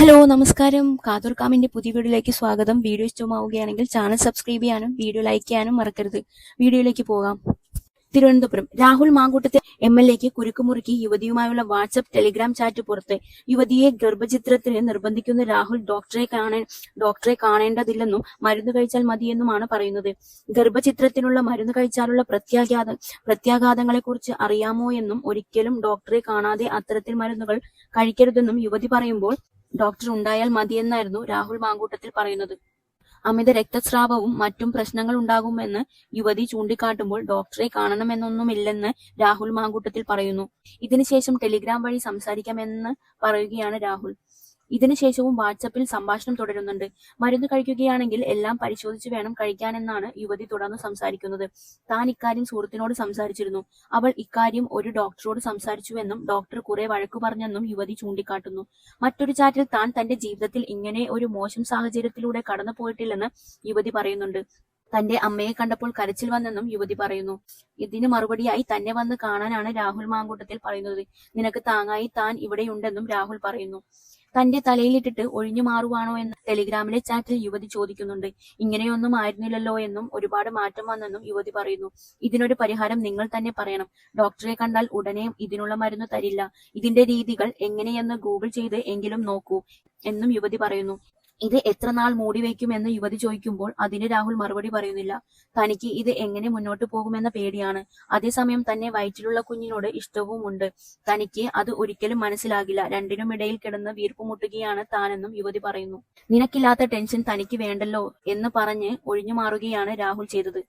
Hello നമസ്കാരം. കാതൂർ കാമിന്റെ പുതിയ വീഡിയോയിലേക്ക് സ്വാഗതം. വീഡിയോ ഇഷ്ടമാവുകയാണെങ്കിൽ ചാനൽ സബ്സ്ക്രൈബ് ചെയ്യാനും വീഡിയോ ലൈക്ക് ചെയ്യാനും മറക്കരുത്. വീഡിയോയിലേക്ക് പോകാം. തിരുവനന്തപുരം. രാഹുൽ മാങ്കൂട്ടത്തെ എം എൽ എക്ക് കുരുക്കുമുറുക്കി യുവതിയുമായുള്ള വാട്സപ്പ് ടെലിഗ്രാം ചാറ്റ് പുറത്ത്. യുവതിയെ ഗർഭചിത്രത്തിന് നിർബന്ധിക്കുന്ന രാഹുൽ ഡോക്ടറെ കാണേ ഡോക്ടറെ കാണേണ്ടതില്ലെന്നും മരുന്ന് കഴിച്ചാൽ മതിയെന്നുമാണ് പറയുന്നത്. ഗർഭചിത്രത്തിനുള്ള മരുന്ന് കഴിച്ചാലുള്ള പ്രത്യാഘാത പ്രത്യാഘാതങ്ങളെ കുറിച്ച് അറിയാമോ എന്നും ഒരിക്കലും ഡോക്ടറെ കാണാതെ അത്തരത്തിൽ മരുന്നുകൾ കഴിക്കരുതെന്നും യുവതി പറയുമ്പോൾ ഡോക്ടർ ഉണ്ടായാൽ മതിയെന്നായിരുന്നു രാഹുൽ മാങ്കൂട്ടത്തിൽ പറയുന്നത്. അമിത രക്തസ്രാവവും മറ്റും പ്രശ്നങ്ങൾ ഉണ്ടാകുമെന്ന് യുവതി ചൂണ്ടിക്കാട്ടുമ്പോൾ ഡോക്ടറെ കാണണമെന്നൊന്നുമില്ലെന്ന് രാഹുൽ മാങ്കൂട്ടത്തിൽ പറയുന്നു. ഇതിനുശേഷം ടെലിഗ്രാം വഴി സംസാരിക്കാമെന്ന് പറയുകയാണ് രാഹുൽ. ഇതിനുശേഷവും വാട്സപ്പിൽ സംഭാഷണം തുടരുന്നുണ്ട്. മരുന്ന് കഴിക്കുകയാണെങ്കിൽ എല്ലാം പരിശോധിച്ച് വേണം കഴിക്കാനെന്നാണ് യുവതി തുടർന്ന് സംസാരിക്കുന്നത്. താൻ ഇക്കാര്യം സുഹൃത്തിനോട് സംസാരിച്ചിരുന്നു. അവൾ ഇക്കാര്യം ഒരു ഡോക്ടറോട് സംസാരിച്ചുവെന്നും ഡോക്ടർ കുറെ വഴക്കു പറഞ്ഞെന്നും യുവതി ചൂണ്ടിക്കാട്ടുന്നു. മറ്റൊരു ചാറ്റിൽ താൻ തന്റെ ജീവിതത്തിൽ ഇങ്ങനെ ഒരു മോശം സാഹചര്യത്തിലൂടെ കടന്നു പോയിട്ടില്ലെന്ന് യുവതി പറയുന്നുണ്ട്. തന്റെ അമ്മയെ കണ്ടപ്പോൾ കരച്ചിൽ വന്നെന്നും യുവതി പറയുന്നു. ഇതിന് മറുപടിയായി തന്നെ വന്ന് കാണാനാണ് രാഹുൽ മാങ്കൂട്ടത്തിൽ പറയുന്നത്. നിനക്ക് താങ്ങായി താൻ ഇവിടെയുണ്ടെന്നും രാഹുൽ പറയുന്നു. തന്റെ തലയിലിട്ടിട്ട് ഒഴിഞ്ഞു മാറുവാണോ എന്ന് ടെലിഗ്രാമിലെ ചാറ്റിൽ യുവതി ചോദിക്കുന്നുണ്ട്. ഇങ്ങനെയൊന്നും ആയിരുന്നില്ലല്ലോ എന്നും ഒരുപാട് മാറ്റം വന്നെന്നും യുവതി പറയുന്നു. ഇതിനൊരു പരിഹാരം നിങ്ങൾ തന്നെ പറയണം. ഡോക്ടറെ കണ്ടാൽ ഉടനെ ഇതിനുള്ള മരുന്ന് തരില്ല. ഇതിന്റെ രീതികൾ എങ്ങനെയെന്ന് ഗൂഗിൾ ചെയ്ത് എങ്കിലും നോക്കൂ എന്നും യുവതി പറയുന്നു. ഇത് എത്ര നാൾ വയ്ക്കുമെന്ന് യുവതി ചോദിക്കുമ്പോൾ അതിന് രാഹുൽ മറുപടി പറയുന്നില്ല. തനിക്ക് ഇത് എങ്ങനെ മുന്നോട്ട് പോകുമെന്ന പേടിയാണ്. അതേസമയം തന്നെ വയറ്റിലുള്ള കുഞ്ഞിനോട് ഇഷ്ടവും ഉണ്ട്. തനിക്ക് അത് ഒരിക്കലും മനസ്സിലാകില്ല. രണ്ടിനും ഇടയിൽ കിടന്ന് വീർപ്പുമുട്ടുകയാണ് താനെന്നും യുവതി പറയുന്നു. നിനക്കില്ലാത്ത ടെൻഷൻ തനിക്ക് വേണ്ടല്ലോ എന്ന് പറഞ്ഞ് ഒഴിഞ്ഞു മാറുകയാണ് രാഹുൽ ചെയ്തത്.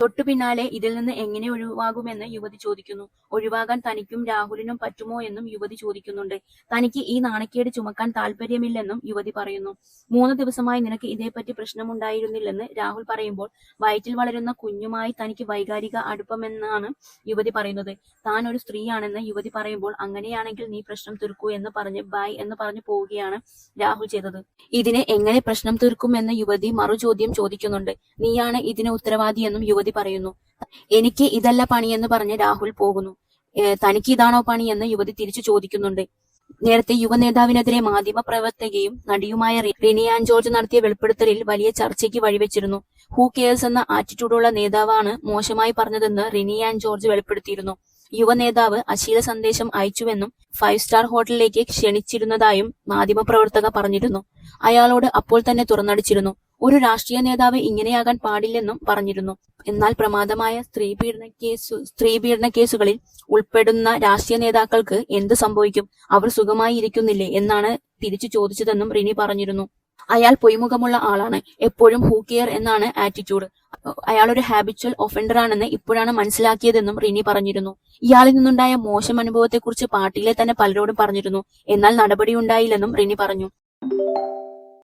തൊട്ടു പിന്നാലെ ഇതിൽ നിന്ന് എങ്ങനെ ഒഴിവാകുമെന്ന് യുവതി ചോദിക്കുന്നു. ഒഴിവാകാൻ തനിക്കും രാഹുലിനും പറ്റുമോ എന്നും യുവതി ചോദിക്കുന്നുണ്ട്. തനിക്ക് ഈ നാണക്കേട് ചുമക്കാൻ താല്പര്യമില്ലെന്നും യുവതി പറയുന്നു. മൂന്ന് ദിവസമായി നിനക്ക് ഇതേപ്പറ്റി പ്രശ്നമുണ്ടായിരുന്നില്ലെന്ന് രാഹുൽ പറയുമ്പോൾ വയറ്റിൽ വളരുന്ന കുഞ്ഞുമായി തനിക്ക് വൈകാരിക അടുപ്പമെന്നാണ് യുവതി പറയുന്നത്. താൻ ഒരു സ്ത്രീയാണെന്ന് യുവതി പറയുമ്പോൾ അങ്ങനെയാണെങ്കിൽ നീ പ്രശ്നം തീർക്കൂ എന്ന് പറഞ്ഞ് ബായ് എന്ന് പറഞ്ഞു പോവുകയാണ് രാഹുൽ ചെയ്തത്. ഇതിനെ എങ്ങനെ പ്രശ്നം തീർക്കുമെന്ന് യുവതി മറുചോദ്യം ചോദിക്കുന്നുണ്ട്. നീയാണ് ഇതിന് ഉത്തരവാദിയെന്നും യുവതി പറയുന്നു എനിക്ക് ഇതല്ല പണിയെന്ന് പറഞ്ഞ് രാഹുൽ പോകുന്നു. തനിക്ക് ഇതാണോ പണി എന്ന് യുവതി തിരിച്ചു ചോദിക്കുന്നുണ്ട്. നേരത്തെ യുവനേതാവിനെതിരെ മാധ്യമപ്രവർത്തകയും നടിയുമായ റിനിയാൻ ജോർജ് നടത്തിയ വെളിപ്പെടുത്തലിൽ വലിയ ചർച്ചയ്ക്ക് വഴിവെച്ചിരുന്നു. ഹൂ കെയേഴ്സ് എന്ന ആറ്റിറ്റ്യൂഡുള്ള നേതാവാണ് മോശമായി പറഞ്ഞതെന്ന് റിനി ആൻ ജോർജ് വെളിപ്പെടുത്തിയിരുന്നു. യുവനേതാവ് അശീല സന്ദേശം അയച്ചുവെന്നും ഫൈവ് സ്റ്റാർ ഹോട്ടലിലേക്ക് ക്ഷണിച്ചിരുന്നതായും മാധ്യമപ്രവർത്തക പറഞ്ഞിരുന്നു. അയാളോട് അപ്പോൾ തന്നെ തുറന്നടിച്ചിരുന്നു. ഒരു രാഷ്ട്രീയ നേതാവ് ഇങ്ങനെയാകാൻ പാടില്ലെന്നും പറഞ്ഞിരുന്നു. എന്നാൽ പ്രമാദമായ സ്ത്രീ പീഡന കേസു സ്ത്രീ പീഡന കേസുകളിൽ ഉൾപ്പെടുന്ന രാഷ്ട്രീയ നേതാക്കൾക്ക് എന്ത് സംഭവിക്കും? അവർ സുഖമായി ഇരിക്കുന്നില്ലേ എന്നാണ് തിരിച്ചു ചോദിച്ചതെന്നും റിനി പറഞ്ഞിരുന്നു. അയാൾ പൊയ്മുഖമുള്ള ആളാണ്. എപ്പോഴും ഹൂ കെയർ എന്നാണ് ആറ്റിറ്റ്യൂഡ്. അയാൾ ഒരു ഹാബിച്വൽ ഒഫൻഡർ ആണെന്ന് ഇപ്പോഴാണ് മനസ്സിലാക്കിയതെന്നും റിനി പറഞ്ഞിരുന്നു. ഇയാളിൽ നിന്നുണ്ടായ മോശം അനുഭവത്തെക്കുറിച്ച് പാർട്ടിയിലെ തന്നെ പലരോടും പറഞ്ഞിരുന്നു. എന്നാൽ നടപടിയുണ്ടായില്ലെന്നും റിനി പറഞ്ഞു.